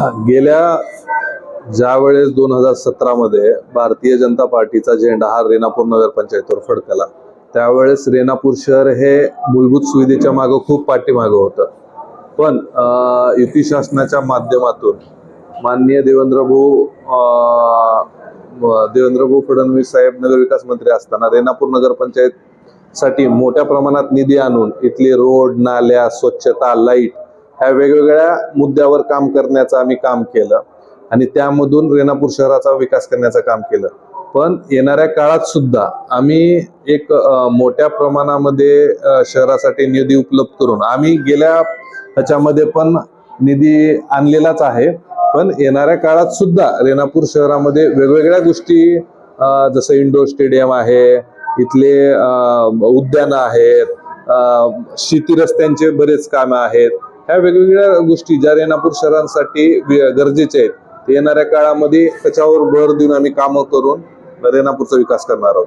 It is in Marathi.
गेल्या ज्या वेळेस दोन हजार सतरामध्ये भारतीय जनता पार्टीचा झेंडा हा रेणापूर नगरपंचायतीवर फडकला त्यावेळेस रेणापूर शहर हे मूलभूत सुविधेच्या मागं खूप पाठीमागं होतं. पण युती शासनाच्या माध्यमातून माननीय देवेंद्रभाऊ देवेंद्रभाऊ फडणवीस साहेब नगरविकास मंत्री असताना रेणापूर नगरपंचायत साठी मोठ्या प्रमाणात निधी आणून इथले रोड नाल्या स्वच्छता लाइट ह्या वेगवेगळ्या मुद्द्यावर काम करण्याचं आम्ही काम केलं आणि त्यामधून रेणापूर शहराचा विकास करण्याचं काम केलं. पण येणाऱ्या काळात सुद्धा आम्ही एक मोठ्या प्रमाणामध्ये शहरासाठी निधी उपलब्ध करून आम्ही गेल्या ह्याच्यामध्ये पण निधी आणलेलाच आहे. पण येणाऱ्या काळात सुद्धा रेणापूर शहरामध्ये वेगवेगळ्या गोष्टी जसं इंडोर स्टेडियम आहे इथले उद्यानं आहेत शेती रस्त्यांचे बरेच कामं आहेत. ह्या वेगवेगळ्या गोष्टी ज्या रेणापूर शहरांसाठी गरजेच्या आहेत ते येणाऱ्या काळामध्ये त्याच्यावर भर देऊन आम्ही कामं करून रेणापूरचा विकास करणार आहोत.